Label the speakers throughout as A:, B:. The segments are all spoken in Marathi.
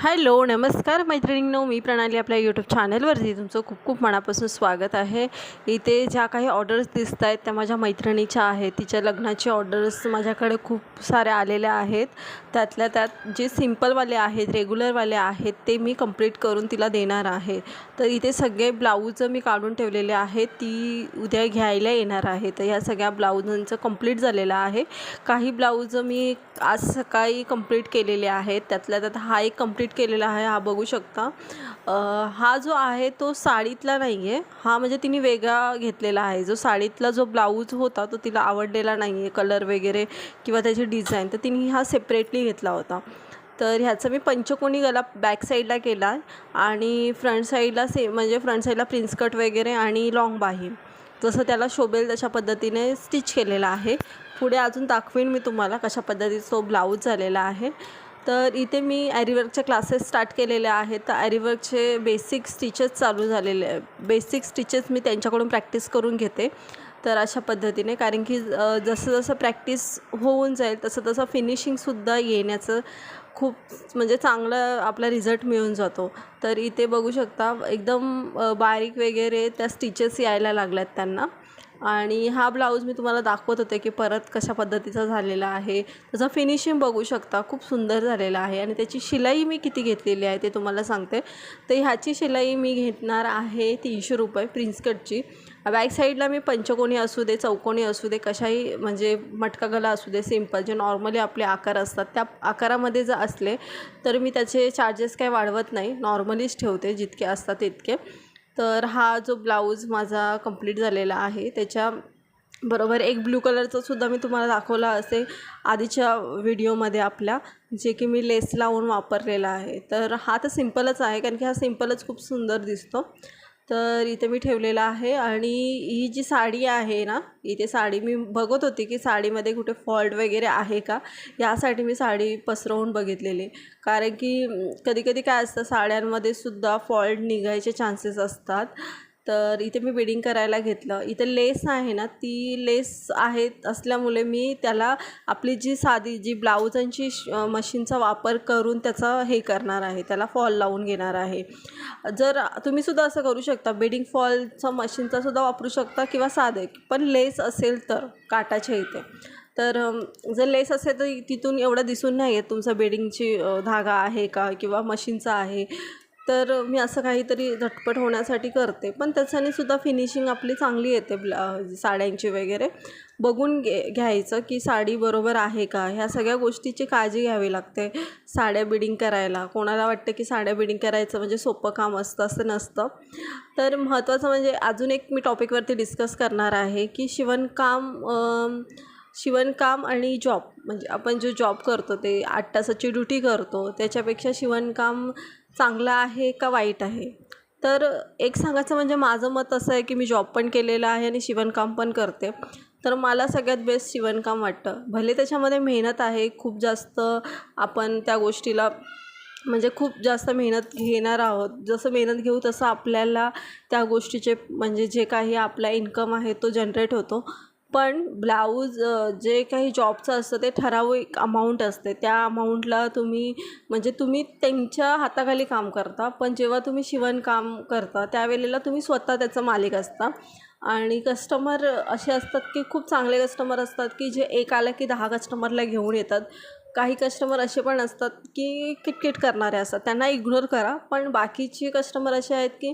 A: हॅलो नमस्कार मैत्रिणींनो मी प्रणाली आपल्या यूट्यूब चॅनलवरती तुमचं खूप खूप मनापासून स्वागत आहे. इथे ज्या काही ऑर्डर्स दिसत आहेत त्या माझ्या मैत्रिणीच्या आहेत. तिच्या लग्नाची ऑर्डर्स माझ्याकडे खूप साऱ्या आलेल्या आहेत. त्यातल्या त्यात जे सिम्पलवाले आहेत रेग्युलरवाले आहेत ते मी कंप्लीट करून तिला देणार आहे. तर इथे सगळे ब्लाऊज मी काढून ठेवलेले आहेत. ती उद्या घ्यायला येणार आहे. तर ह्या सगळ्या ब्लाऊजांचं कंप्लीट झालेलं आहे. काही ब्लाऊज मी आज सकाळी कंप्लीट केलेले आहेत. त्यातल्या त्यात हा एक कंप्लीट केलेला आहे हा बघू शकता. हा जो आहे तो साडीतला नाही आहे हा म्हणजे तिने वेगळा घेतलेला आहे. जो साडीतला जो ब्लाऊज होता तो तिला आवडलेला नाही आहे कलर वगैरे किंवा त्याची डिझाईन तर तिने हा सेपरेटली घेतला होता. तर ह्याचं मी पंचकोनी गला बॅक साईडला केला आणि फ्रंट साईडला से म्हणजे फ्रंट साईडला प्रिन्स कट वगैरे आणि लाँग बाही. जसं त्याला शोभेल तशा पद्धतीने स्टिच केलेला आहे. पुढे अजून दाखवेन मी तुम्हाला कशा पद्धतीचा तो ब्लाऊज झालेला आहे. तर इथे मी ॲरीवर्कचे क्लासेस स्टार्ट केलेले आहेत. तर ॲरीवर्कचे बेसिक स्टिचेस चालू झालेले बेसिक स्टिचेस मी त्यांच्याकडून प्रॅक्टिस करून घेते तर अशा पद्धतीने. कारण की जसं जसं प्रॅक्टिस होऊन जाईल तसं तसं फिनिशिंगसुद्धा येण्याचं खूप म्हणजे चांगलं आपला रिझल्ट मिळून जातो. तर इथे बघू शकता एकदम बारीक वगैरे त्या स्टिचेस यायला लागल्यात त्यांना. आणि हा ब्लाऊज मी तुम्हाला दाखवत होते की परत कशा पद्धतीचा झालेला आहे. त्याचं फिनिशिंग बघू शकता खूप सुंदर झालेला आहे. आणि त्याची शिलाई मी किती घेतलेली आहे ते तुम्हाला सांगते. तर ह्याची शिलाई मी घेणार आहे तीनशे रुपये प्रिन्स कटची. बॅक साईडला मी पंचकोनी असू दे चौकोनी असू दे कशाही म्हणजे मटका गला असू दे सिंपल जे नॉर्मली आपले आकार असतात त्या आकारामध्ये जर असले तर मी त्याचे चार्जेस काही वाढवत नाही. नॉर्मलीच ठेवते जितके असतात तितके. तर हा जो ब्लाऊज माझा कंप्लीट झालेला आहे त्याच्या बरोबर एक ब्लू कलरचा सुद्धा मी तुम्हाला दाखवला असे आधीच्या व्हिडिओमध्ये आपल्या जे की मी लेस लावून वापरलेला आहे. तर हा तर सिम्पलच आहे कारण की हा सिम्पलच खूप सुंदर दिसतो. तर इथे मी ठेवलेला आहे आणि ही जी साडी आहे ना इथे साडी मी बघत होती की साडीमध्ये कुठे फॉल्ट वगैरे आहे का? यासाठी मी साडी पसरवून बघितलेली. कारण की कधी कधी काय असतं साड्यांमध्ये सुद्धा फॉल्ट निघायचे चान्सेस असतात. तर इथे मी बिडिंग करायला घेतलं. इथे लेस आहे ना ती लेस आहे असल्यामुळे मी त्याला आपली जी साधी जी ब्लाऊजांची श मशीनचा वापर करून त्याचा हे करणार आहे त्याला फॉल लावून घेणार आहे. जर तुम्ही सुद्धा असं करू शकता बेडिंग फॉलचा मशीनचा सुद्धा वापरू शकता किंवा साधे पण लेस असेल तर काटाच्या इथे. तर जर लेस असेल तर तिथून एवढं दिसून नाही येत तुमचा बेडिंगची धागा आहे का किंवा मशीनचा आहे. तर मी असं काहीतरी झटपट होण्यासाठी करते. पण त्याच्याने सुद्धा फिनिशिंग आपली चांगली येते ब्ला साड्यांची वगैरे. बघून घे घ्यायचं की साडी बरोबर आहे का? ह्या सगळ्या गोष्टीची काळजी घ्यावी लागते. साड्या बिडिंग करायला. कोणाला वाटतं की साड्या बिडिंग करायचं म्हणजे सोपं काम असतं असं नसतं. तर महत्त्वाचं म्हणजे अजून एक मी टॉपिकवरती डिस्कस करणार आहे की शिवणकाम शिवणकाम आणि जॉब म्हणजे आपण जो जॉब करतो ते आठ तासाची ड्युटी करतो. त्याच्यापेक्षा शिवणकाम चांगलं आहे का वाईट आहे? तर एक सांगायचं म्हणजे माझं मत असं आहे की मी जॉब पण केलेलं आहे आणि शिवणकाम पण करते. तर मला सगळ्यात बेस्ट शिवणकाम वाटतं. भले त्याच्यामध्ये मेहनत आहे खूप जास्त आपण त्या गोष्टीला म्हणजे खूप जास्त मेहनत घेणार आहोत. जसं मेहनत घेऊ तसं आपल्याला त्या गोष्टीचे म्हणजे जे काही आपला इन्कम आहे तो जनरेट होतो. पण ब्लाऊज जे काही जॉबचं असतं ते ठराविक अमाऊंट असते. त्या अमाऊंटला तुम्ही म्हणजे तुम्ही त्यांच्या हाताखाली काम करता पण जेव्हा तुम्ही शिवणकाम करता त्यावेळेला तुम्ही स्वतः त्याचा मालिक असता. आणि कस्टमर असे असतात की खूप चांगले कस्टमर असतात की जे एक आलं की दहा कस्टमरला घेऊन येतात. काही कस्टमर असे पण असतात की किटकिट करणारे असतात. त्यांना इग्नोर करा पण बाकीचे कस्टमर असे आहेत की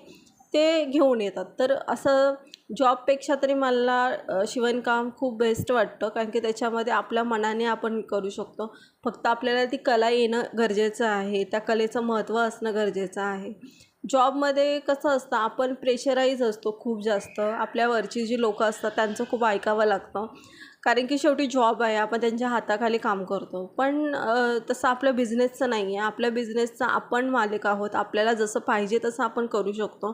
A: ते घेऊन येतात. तर असं जॉबपेक्षा तरी मला शिवणकाम खूप बेस्ट वाटतं कारण की त्याच्यामध्ये आपल्या मनाने आपण करू शकतो. फक्त आपल्याला ती कला येणं गरजेचं आहे त्या कलेचं महत्त्व असणं गरजेचं आहे. जॉबमध्ये कसं असतं आपण प्रेशराईज असतो खूप जास्त. आपल्यावरची जी लोकं असतात त्यांचं खूप ऐकावं लागतं. कारण की शेवटी जॉब आहे आपण त्यांच्या हाताखाली काम करतो. पण तसं आपल्या बिझनेसचं नाही आहे आपल्या बिझनेसचा आपण मालिक आहोत. आपल्याला जसं पाहिजे तसं आपण करू शकतो.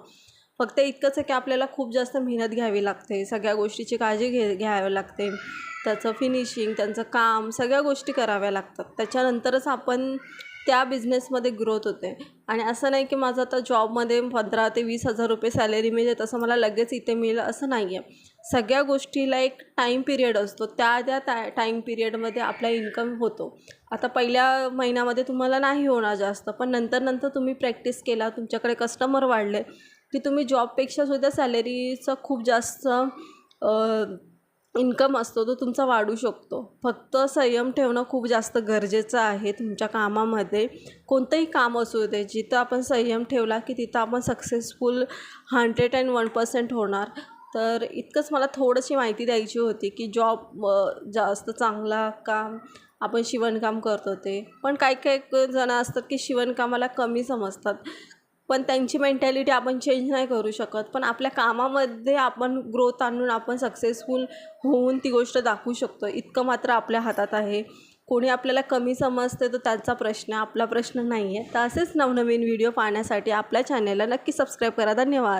A: फक्त इतकंच आहे की आपल्याला खूप जास्त मेहनत घ्यावी लागते. सगळ्या गोष्टीची काळजी घे घ्यावी लागते. त्याचं फिनिशिंग त्यांचं काम सगळ्या गोष्टी कराव्या लागतात. त्याच्यानंतरच आपण त्या बिझनेसमध्ये ग्रोथ होते. आणि असं नाही की माझं आता जॉबमध्ये पंधरा ते वीस हजार रुपये सॅलरी मिळेल तसं मला लगेच इथे मिळेल असं नाही आहे सगळ्या गोष्टीला एक टाईम पिरियड असतो. त्या त्या टा टाईम पिरियडमध्ये आपला इन्कम होतो. आता पहिल्या महिन्यामध्ये तुम्हाला नाही होणार जास्त पण नंतर नंतर तुम्ही प्रॅक्टिस केला तुमच्याकडे कस्टमर वाढले की तुम्ही जॉबपेक्षा सुद्धा सॅलरीचा खूप जास्त इन्कम असतो तो तुमचा वाढू शकतो. फक्त संयम ठेवणं खूप जास्त गरजेचं आहे तुमच्या कामामध्ये. कोणतंही काम असू दे जिथं आपण संयम ठेवला की तिथं आपण successful hundred and one percent होणार. तर इतकंच मला थोडीशी माहिती द्यायची होती की जॉब जास्त चांगला काम आपण शिवणकाम करतो ते. पण काही काही जणं असतात की शिवणकामाला कमी समजतात. पण त्यांची मेंटॅलिटी आपण चेंज नाही करू शकत. पण आपल्या कामामध्ये आपण ग्रोथ आणून आपण सक्सेसफुल होऊन ती गोष्ट दाखवू शकतो. इतकं मात्र आपल्या हातात आहे. कोणी आपल्याला कमी समजते तर त्याचा प्रश्न आपला प्रश्न नाही आहे तर असेच नवनवीन व्हिडिओ पाहण्यासाठी आपल्या चॅनेलला नक्की सबस्क्राईब करा. धन्यवाद.